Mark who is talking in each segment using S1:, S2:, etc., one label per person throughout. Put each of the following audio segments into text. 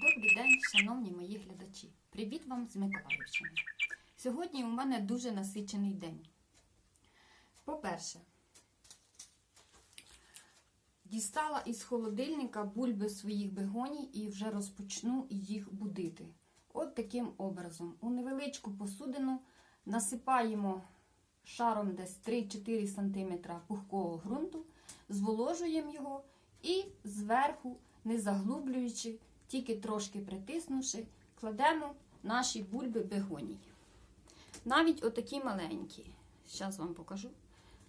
S1: Добрий день, шановні мої глядачі. Привіт вам з Миколаївщини. Сьогодні у мене дуже насичений день. По-перше, дістала із холодильника бульби своїх бегоній і вже розпочну їх будити. От таким образом. У невеличку посудину насипаємо шаром десь 3-4 см пухкого ґрунту, зволожуємо його і зверху, не заглублюючи, тільки трошки притиснувши, кладемо наші бульби бегоній. Навіть отакі маленькі. Зараз вам покажу.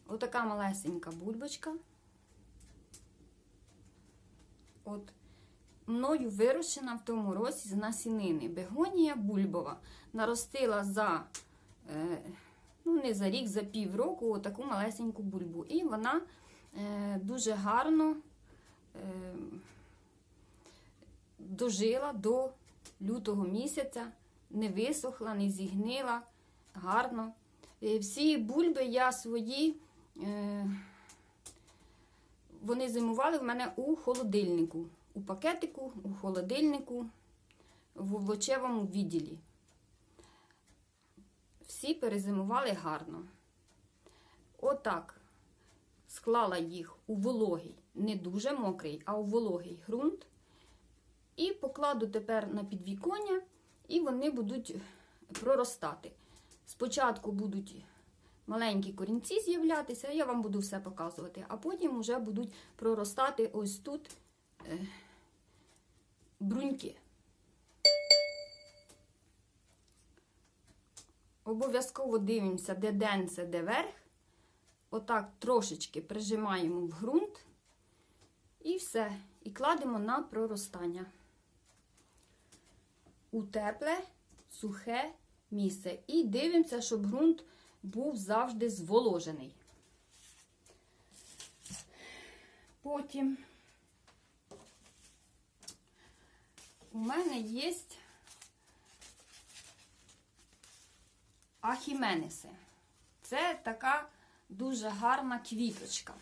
S1: Отака малесенька бульбочка. От мною вирощена в тому році з насінини. Бегонія бульбова наростила за, е, ну не за рік, за півроку отаку малесеньку бульбу. І вона е, дуже гарно е, дожила до лютого місяця, не висохла, не зігнила, гарно. Е, Всі бульби я свої, е, вони зимували в мене у холодильнику, у пакетику, у холодильнику, в овочевому відділі. Всі перезимували гарно. Отак склала їх у вологий, не дуже мокрий, а у вологий ґрунт. І покладу тепер на підвіконня, і вони будуть проростати. Спочатку будуть маленькі корінці з'являтися, я вам буду все показувати, а потім вже будуть проростати ось тут е, бруньки. Обов'язково дивимося, де денце, де верх. Отак трошечки прижимаємо в ґрунт. І все. І кладемо на проростання. У тепле, сухе місце. І дивимося, щоб ґрунт був завжди зволожений. Потім у мене є ахіменеси. Це така дуже гарна квіточка.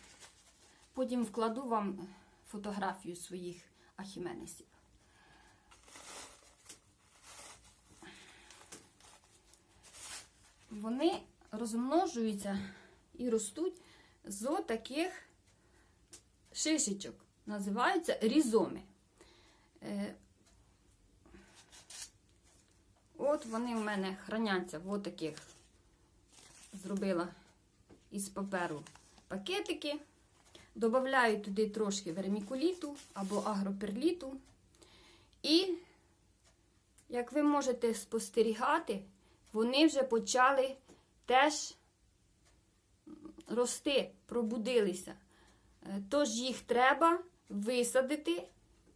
S1: Потім вкладу вам фотографію своїх ахіменесів. Вони розмножуються і ростуть з таких шишечок. Називаються різоми. Е, От вони у мене храняться в таких, зробила із паперу пакетики. Добавляю туди трошки вермікуліту або агроперліту. І, як ви можете спостерігати, вони вже почали теж рости, пробудилися. Е, Тож їх треба висадити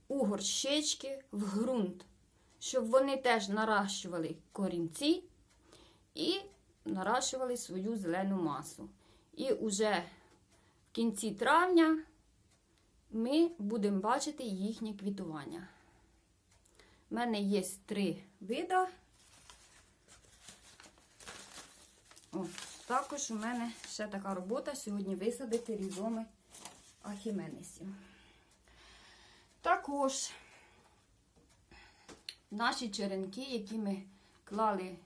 S1: у горщички в ґрунт, щоб вони теж наращували корінці і наращували свою зелену масу. І уже в кінці травня ми будемо бачити їхнє квітування. У мене є три вида. О, також у мене ще така робота сьогодні висадити різоми ахіменесів. Також наші черенки, які ми клали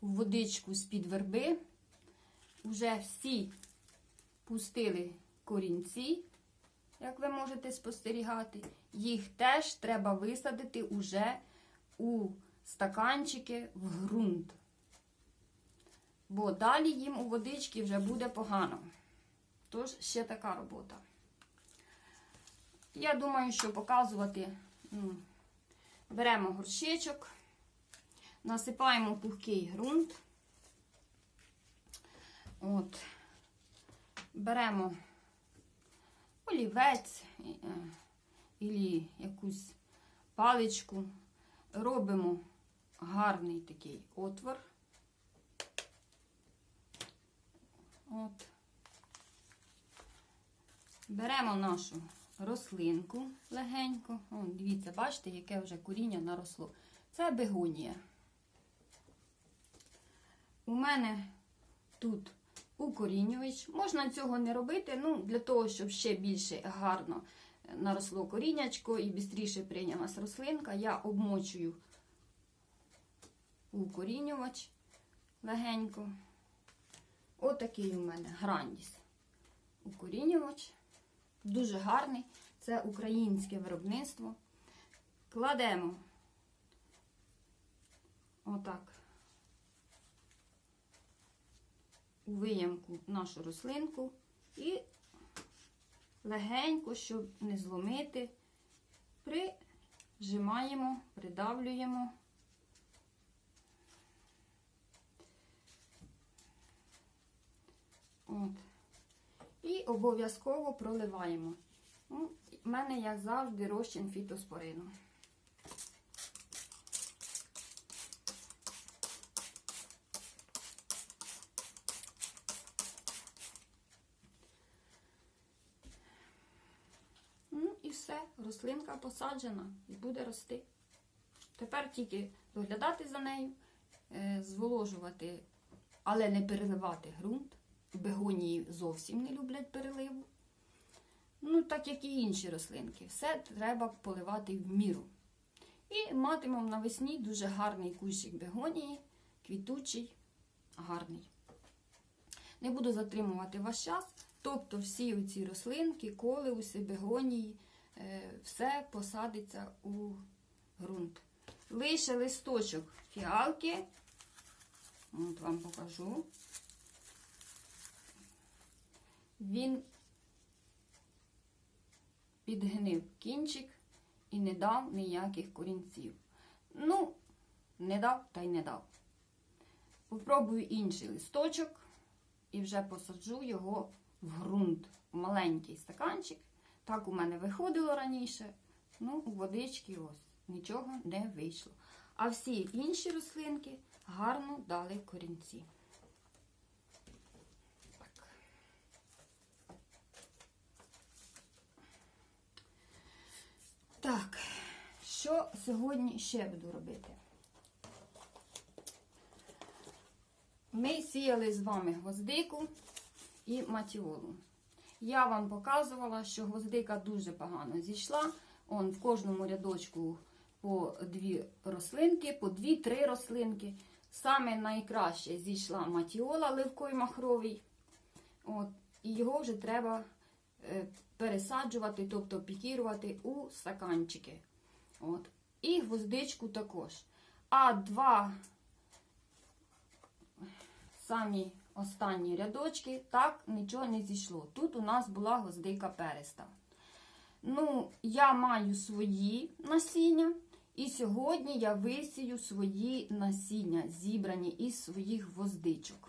S1: в водичку з-під верби, вже всі пустили корінці, як ви можете спостерігати. Їх теж треба висадити уже у стаканчики в ґрунт. Бо далі їм у водички вже буде погано. Тож ще така робота. Я думаю, що показувати ну, беремо горщичок, насипаємо пухкий ґрунт. От, беремо олівець і якусь паличку, робимо гарний такий отвор. От. Беремо нашу рослинку легенько. О, дивіться, бачите, яке вже коріння наросло. Це бегонія. У мене тут укорінювач. Можна цього не робити, ну, для того, щоб ще більше гарно наросло коріннячко і швидше прийнялась рослинка, я обмочую укорінювач легенько. Отакий у мене грандіс. Укорінювач. Дуже гарний. Це українське виробництво. Кладемо отак у виямку нашу рослинку і легенько, щоб не зломити, прижимаємо, придавлюємо. От. І обов'язково проливаємо. Ну, У мене, як завжди, розчин фітоспорину. Ну і все, рослинка посаджена і буде рости. Тепер тільки доглядати за нею, е, зволожувати, але не переливати ґрунт. Бегонії зовсім не люблять переливу. Ну, так як і інші рослинки. Все треба поливати в міру. І матимемо навесні дуже гарний кущик бегонії, квітучий, гарний. Не буду затримувати ваш час. Тобто всі оці рослинки, колеуси, бегонії, е, все посадиться у ґрунт. Лише листочок фіалки, от вам покажу. Він підгнив кінчик і не дав ніяких корінців. Ну, не дав та й не дав. Попробую інший листочок і вже посаджу його в ґрунт, в маленький стаканчик. Так у мене виходило раніше. Ну, у водички ось нічого не вийшло. А всі інші рослинки гарно дали корінці. Так, що сьогодні ще буду робити? Ми сіяли з вами гвоздику і матіолу. Я вам показувала, що гвоздика дуже погано зійшла. Он в кожному рядочку по дві рослинки, по дві-три рослинки. Саме найкраще зійшла матіола ливкой махровий. От, і його вже треба пересаджувати, тобто пікірувати у стаканчики. От. І гвоздичку також. А два самі останні рядочки, так нічого не зійшло. Тут у нас була гвоздика переста. Ну, я маю свої насіння, і сьогодні я висію свої насіння, зібрані із своїх гвоздичок.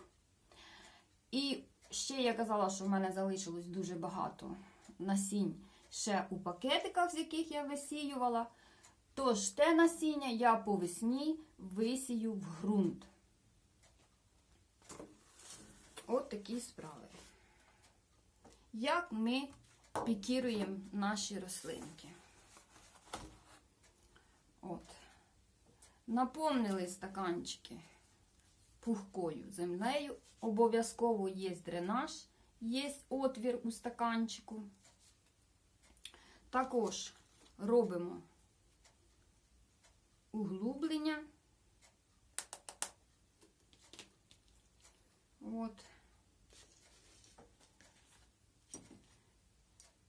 S1: І ще я казала, що в мене залишилось дуже багато насінь ще у пакетиках, з яких я висіювала. Тож те насіння я по весні висію в ґрунт. От такі справи. Як ми пікіруємо наші рослинки? От. Наповнили стаканчики пухкою землею. Обов'язково є дренаж, є отвір у стаканчику. Також робимо углублення. От.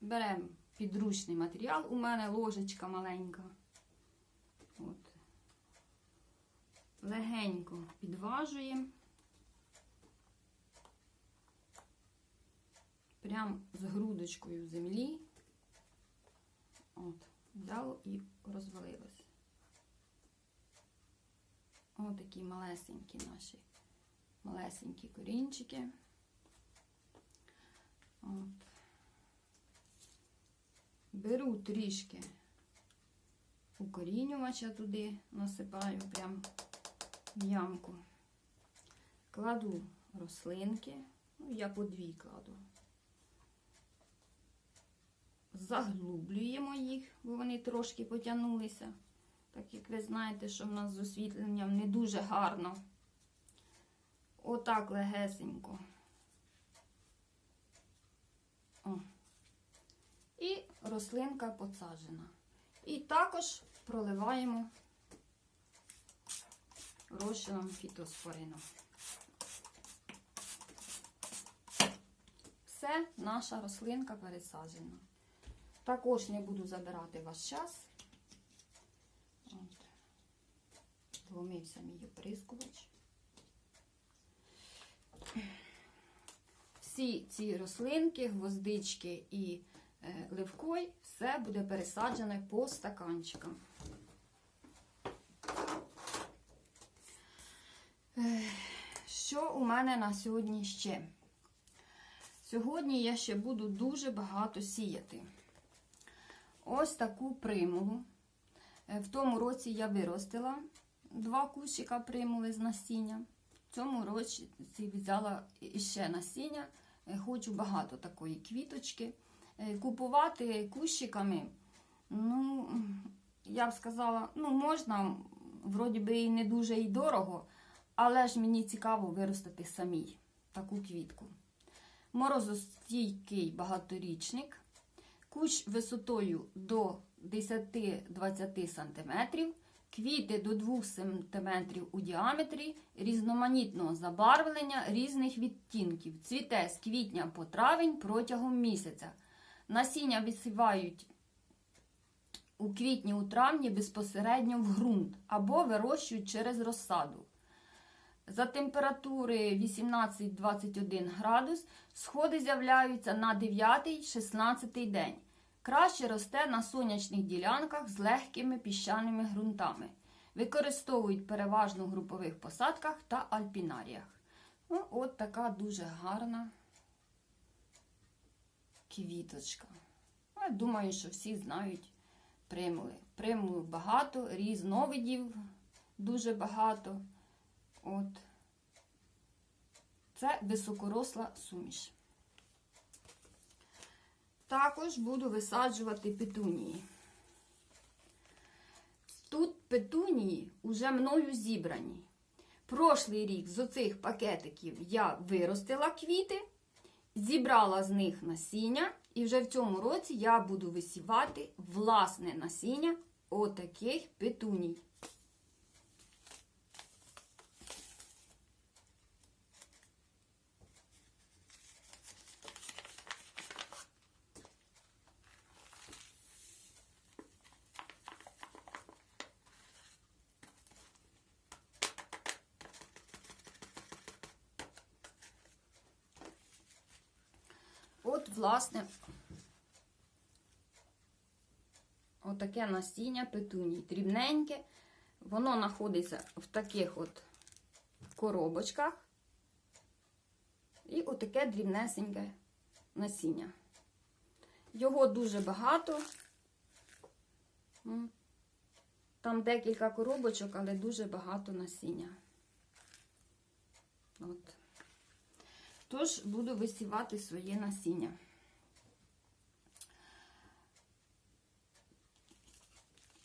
S1: Беремо підручний матеріал. У мене ложечка маленька. От. Легенько підважуємо. Прям з грудочкою землі. От, взяло і розвалилось. Ось такі малесенькі наші, малесенькі корінчики. От. Беру трішки укорінювача туди, насипаю прям в ямку. Кладу рослинки, ну, я по дві кладу. Заглублюємо їх, бо вони трошки потягнулися. Так як ви знаєте, що в нас з освітленням не дуже гарно. Отак легесенько. О. І рослинка посаджена. І також проливаємо розчином фітоспорину. Все, наша рослинка пересаджена. Також не буду забирати ваш час. От. Зломився мій оприскувач. Всі ці рослинки, гвоздички і е, ливкой, все буде пересаджене по стаканчикам. Що у мене на сьогодні ще? Сьогодні я ще буду дуже багато сіяти. Ось таку примулу. Е, В тому році я виростила два кущика примули з насіння. В цьому році взяла іще насіння. Е, Хочу багато такої квіточки. Е, Купувати кущиками, ну, я б сказала, ну, можна, вроді би і не дуже і дорого, але ж мені цікаво виростити самій таку квітку. Морозостійкий багаторічник, кущ висотою до 10-20 см, квіти до 2 см у діаметрі, різноманітного забарвлення різних відтінків. Цвіте з квітня по травень протягом місяця. Насіння висівають у квітні у травні безпосередньо в ґрунт або вирощують через розсаду. За температури 18-21 градус сходи з'являються на 9-16 день. Краще росте на сонячних ділянках з легкими піщаними ґрунтами. Використовують переважно в групових посадках та альпінаріях. Ну, от така дуже гарна квіточка. Я думаю, що всі знають примули. Примул багато, різновидів дуже багато. От. Це високоросла суміш. Також буду висаджувати петунії. Тут петунії вже мною зібрані. Прошлий рік з оцих пакетиків я виростила квіти, зібрала з них насіння, і вже в цьому році я буду висівати власне насіння отаких петуній. От, власне, отаке насіння петуній. Дрібненьке. Воно знаходиться в таких от коробочках. І отаке дрібнесеньке насіння. Його дуже багато. Там декілька коробочок, але дуже багато насіння. От. Тож буду висівати своє насіння.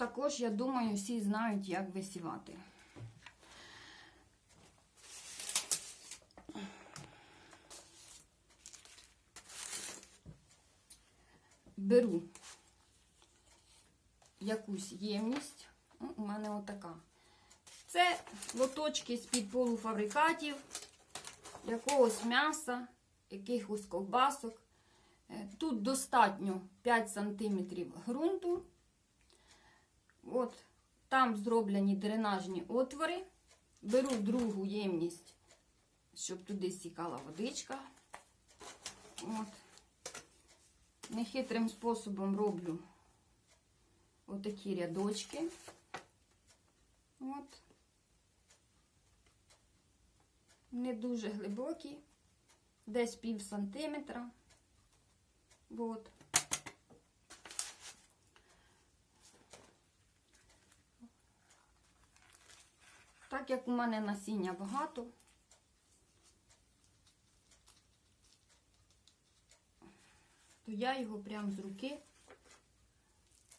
S1: Також, я думаю, всі знають, як висівати. Беру якусь ємність. Ну, У мене отака. Це лоточки з-під полуфабрикатів якогось м'яса, якихось ковбасок. Е, Тут достатньо 5 см ґрунту. От, там зроблені дренажні отвори. Беру другу ємність, щоб туди стікала водичка. От. Нехитрим способом роблю отакі рядочки. От. не дуже глибокі, десь пів сантиметра. От. Як у мене насіння багато, то я його прямо з руки,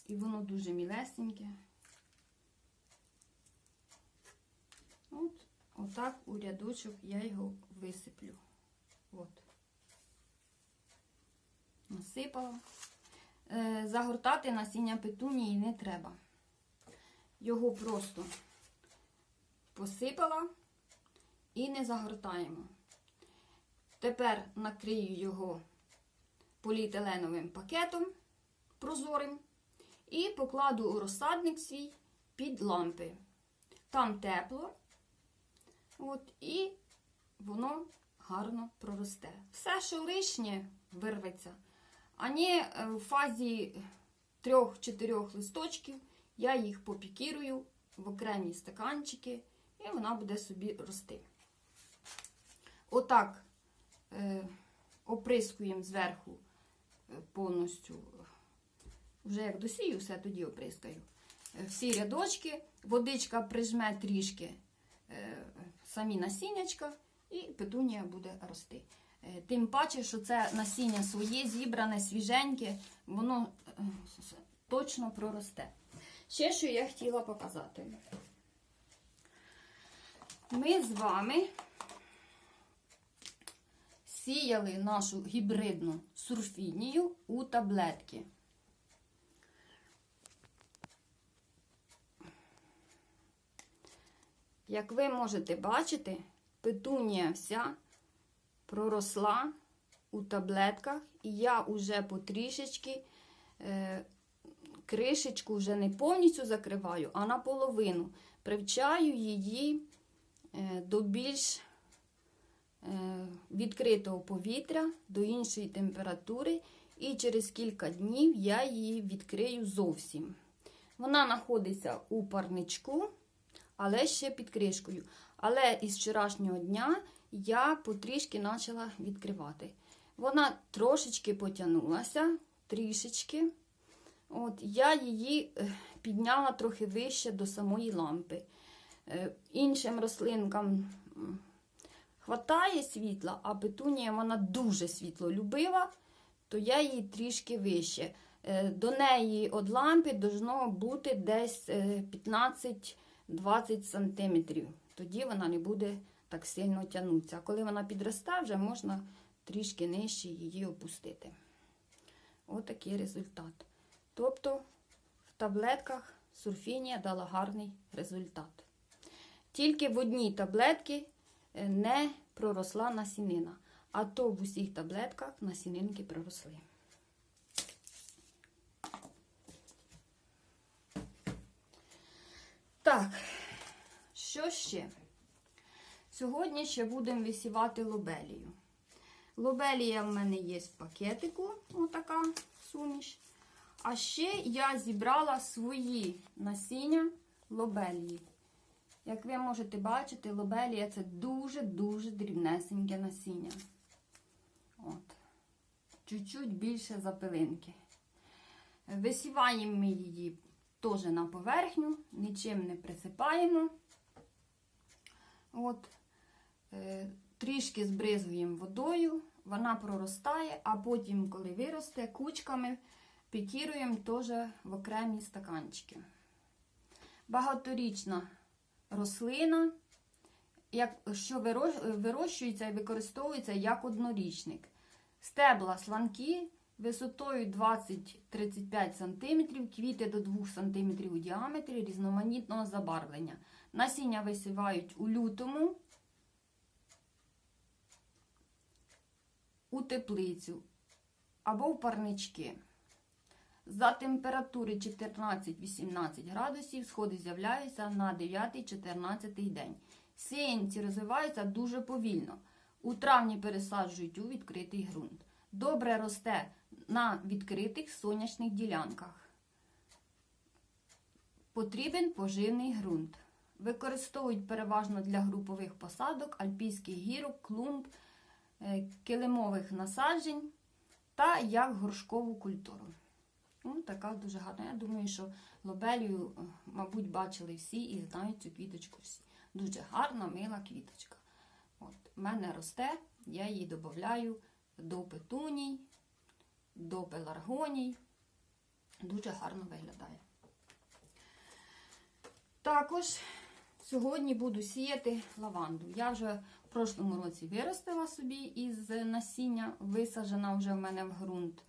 S1: і воно дуже мілесеньке. От. Отак у рядочок я його висиплю. От. Насипала. е, загортати насіння петунії не треба. Його просто посипала і не загортаємо. Тепер накрию його поліетиленовим пакетом прозорим і покладу у розсадник свій під лампи. Там тепло, от, і воно гарно проросте. Все, що лишнє, вирветься. А не е, в фазі трьох-чотирьох листочків я їх попікірую в окремі стаканчики, і вона буде собі рости. Отак е, оприскуємо зверху е, повністю. Вже як досію, все тоді оприскаю. Е, Всі рядочки, водичка прижме трішки самі насіннячка, і петунія буде рости. Тим паче, що це насіння своє, зібране, свіженьке, воно точно проросте. Ще що я хотіла показати. Ми з вами сіяли нашу гібридну сурфінію у таблетки. Як ви можете бачити, петунія вся проросла у таблетках, і я вже потрішечки е, кришечку вже не повністю закриваю, а наполовину. Привчаю її до більш е, відкритого повітря, до іншої температури, і через кілька днів я її відкрию зовсім. Вона знаходиться у парничку, але ще під кришкою. Але із вчорашнього дня я потрішки почала відкривати. Вона трошечки потягнулася, трішечки. От, я її е, підняла трохи вище до самої лампи. Е, Іншим рослинкам хватає світла, а петунія вона дуже світлолюбива, то я її трішки вище. Е, До неї від лампи должно бути десь е, 15-20 см. Тоді вона не буде так сильно тягнутися. А коли вона підросте, вже можна трішки нижче її опустити. Отакий результат. Тобто в таблетках сурфінія дала гарний результат. Тільки в одній таблетці е, не проросла насінина, а то в усіх таблетках насінинки проросли. Так, що ще? Сьогодні ще будемо висівати лобелію. Лобелія в мене є в пакетику, отака суміш. А ще я зібрала свої насіння лобелії. Як ви можете бачити, лобелія це дуже-дуже дрібнесеньке насіння. От. Чуть-чуть більше запилинки. Висіваємо ми її теж на поверхню, нічим не присипаємо. От. Е, трішки збризуємо водою, вона проростає, а потім, коли виросте, кучками пікіруємо теж в окремі стаканчики. Багаторічна рослина, як, що вирощується і використовується як однорічник. Стебла сланкі висотою 20-35 см, квіти до 2 см у діаметрі різноманітного забарвлення. Насіння висівають у лютому, у теплицю або в парнички. За температури 14-18 градусів сходи з'являються на 9-14 день. Сіянці розвиваються дуже повільно. У травні пересаджують у відкритий ґрунт. Добре росте на відкритих сонячних ділянках. Потрібен поживний ґрунт. Використовують переважно для групових посадок, альпійських гірок, клумб, е, килимових насаджень та як горшкову культуру. Ну, така дуже гарна. Я думаю, що лобелію, е, мабуть, бачили всі і знають цю квіточку всі. Дуже гарна, мила квіточка. От, в мене росте, я її додаю до петуній, до пеларгоній. Дуже гарно виглядає. Також сьогодні буду сіяти лаванду. Я вже в прошлому році виростила собі із насіння, висаджена вже в мене в ґрунт.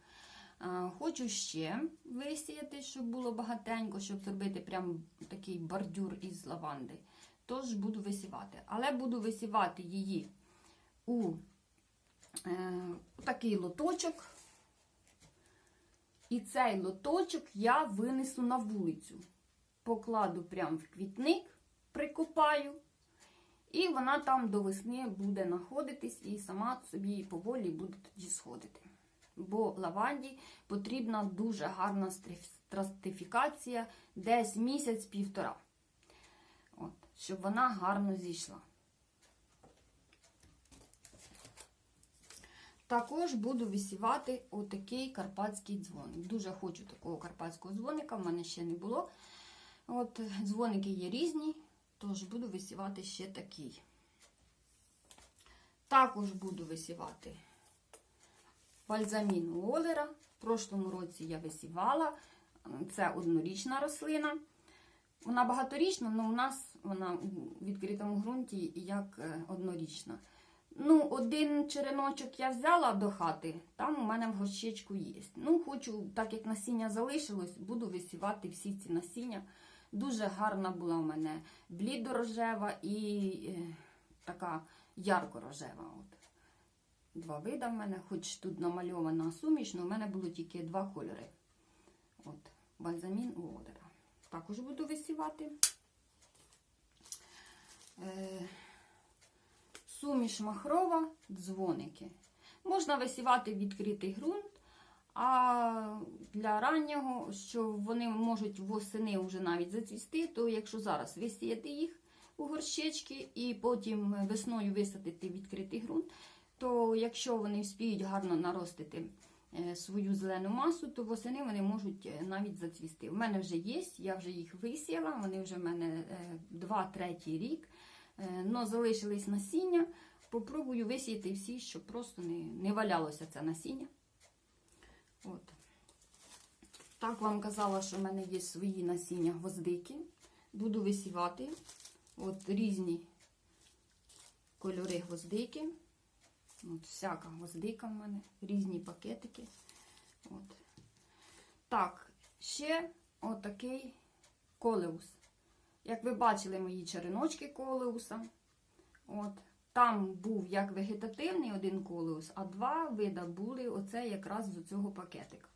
S1: Хочу ще висіяти, щоб було багатенько, щоб зробити прям такий бордюр із лаванди. Тож буду висівати. Але буду висівати її у е, такий лоточок. І цей лоточок я винесу на вулицю. Покладу прямо в квітник, прикопаю. І вона там до весни буде знаходитись і сама собі поволі буде тоді сходити. Бо лаванді потрібна дуже гарна стратифікація, десь місяць-півтора. Щоб вона гарно зійшла. Також буду висівати отакий карпатський дзвоник. Дуже хочу такого карпатського дзвоника, в мене ще не було. От, дзвоники є різні, тож буду висівати ще такий. Також буду висівати бальзаміну Олера. В прошлому році я висівала. Це однорічна рослина. Вона багаторічна, але у нас вона у відкритому ґрунті як е, однорічна. Ну, один череночок я взяла до хати, там у мене в горщичку є. Ну, хочу, так як насіння залишилось, буду висівати всі ці насіння. Дуже гарна була у мене блідорожева і е, така ярко-рожева. От. Два вида в мене, хоч тут намальована суміш, але в мене було тільки два кольори. От, бальзамін у Одера. Також буду висівати. Е, суміш махрова, дзвоники. Можна висівати відкритий ґрунт, а для раннього, що вони можуть восени вже навіть зацвісти, то якщо зараз висіяти їх у горщички і потім весною висадити відкритий ґрунт, то якщо вони вспіють гарно наростити е, свою зелену масу, то восени вони можуть е, навіть зацвісти. У мене вже є, я вже їх висіяла, вони вже в мене 2-3 рік. Е, Но залишились насіння. Попробую висіяти всі, щоб просто не, не валялося це насіння. От. Так вам казала, що в мене є свої насіння гвоздики. Буду висівати от різні кольори гвоздики. От всяка гвоздика в мене, різні пакетики. От. Так, ще отакий колеус. Як ви бачили мої череночки колеуса, от, там був як вегетативний один колеус, а два вида були оце якраз з цього пакетика.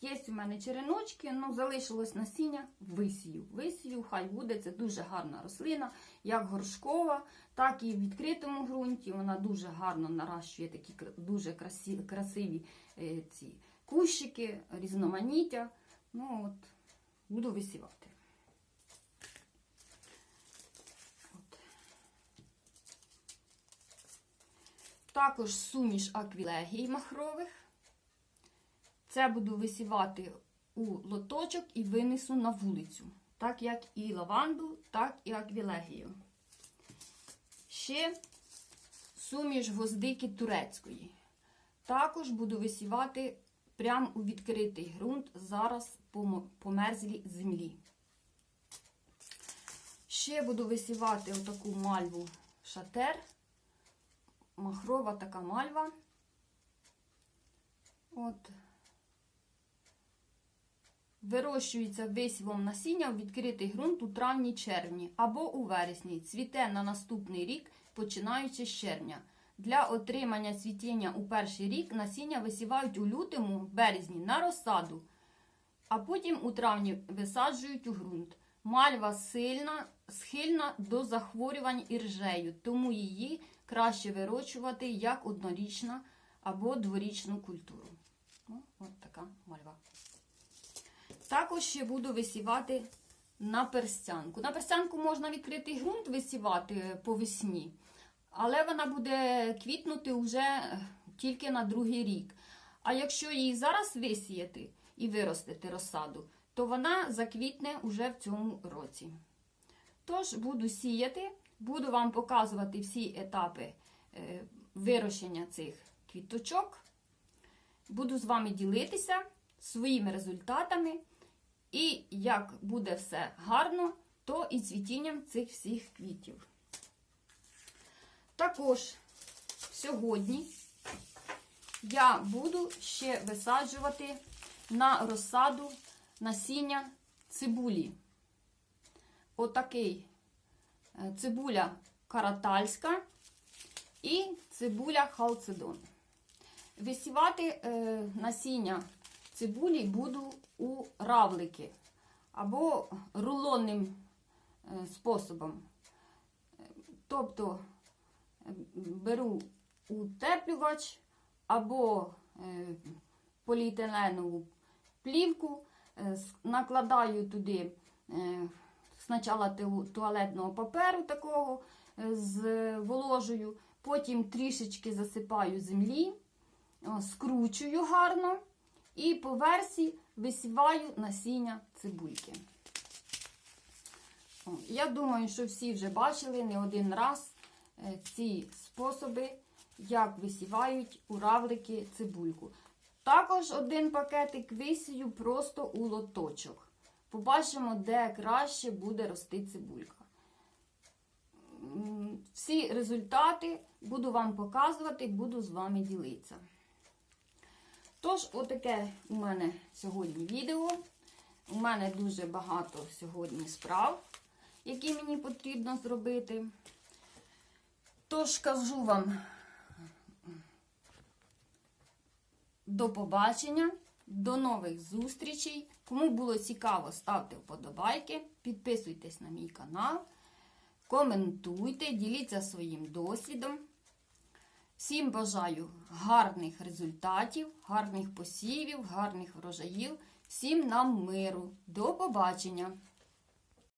S1: Є у мене череночки, ну залишилось насіння, висію. Висію, хай буде, це дуже гарна рослина, як горшкова, так і в відкритому ґрунті. Вона дуже гарно наращує такі дуже красиві, красиві е, ці кущики, різноманіття. Ну от, буду висівати. От. Також суміш аквілегій махрових. Це буду висівати у лоточок і винесу на вулицю. Так як і лаванду, так і аквілегію. Ще суміш гвоздики турецької. Також буду висівати прямо у відкритий ґрунт, зараз по мо- мерзлій землі. Ще буду висівати отаку мальву шатер. Махрова така мальва. От. Вирощується висівом насіння в відкритий ґрунт у травні-червні або у вересні. Цвіте на наступний рік, починаючи з червня. Для отримання цвітіння у перший рік насіння висівають у лютому, березні на розсаду, а потім у травні висаджують у ґрунт. Мальва сильна, схильна до захворювань іржею, тому її краще вирощувати як однорічна або дворічну культуру. От така мальва. Також ще буду висівати на перстянку. На перстянку можна відкритий ґрунт висівати по весні, але вона буде квітнути вже е, тільки на другий рік. А якщо її зараз висіяти і виростити розсаду, то вона заквітне уже в цьому році. Тож буду сіяти, буду вам показувати всі етапи е, вирощення цих квіточок. Буду з вами ділитися своїми результатами. І як буде все гарно, то і цвітінням цих всіх квітів. Також сьогодні я буду ще висаджувати на розсаду насіння цибулі. Отакий е, цибуля каратальська і цибуля халцедон. Висівати е, насіння цибулі буду у равлики або рулонним е, способом. Тобто е, беру утеплювач або е, поліетиленову плівку, накладаю туди спочатку туалетного паперу такого з воложею, потім трішечки засипаю землі, скручую гарно і по версі висіваю насіння цибульки. Я думаю, що всі вже бачили не один раз е, ці способи, як висівають у равлики цибульку. Також один пакетик висію просто у лоточок. Побачимо, де краще буде рости цибулька. Всі результати буду вам показувати, буду з вами ділитися. Тож, отаке у мене сьогодні відео. У мене дуже багато сьогодні справ, які мені потрібно зробити. Тож кажу вам до побачення, до нових зустрічей. Кому було цікаво, ставте вподобайки, підписуйтесь на мій канал, коментуйте, діліться своїм досвідом. Всім бажаю гарних результатів, гарних посівів, гарних врожаїв. Всім нам миру. До побачення!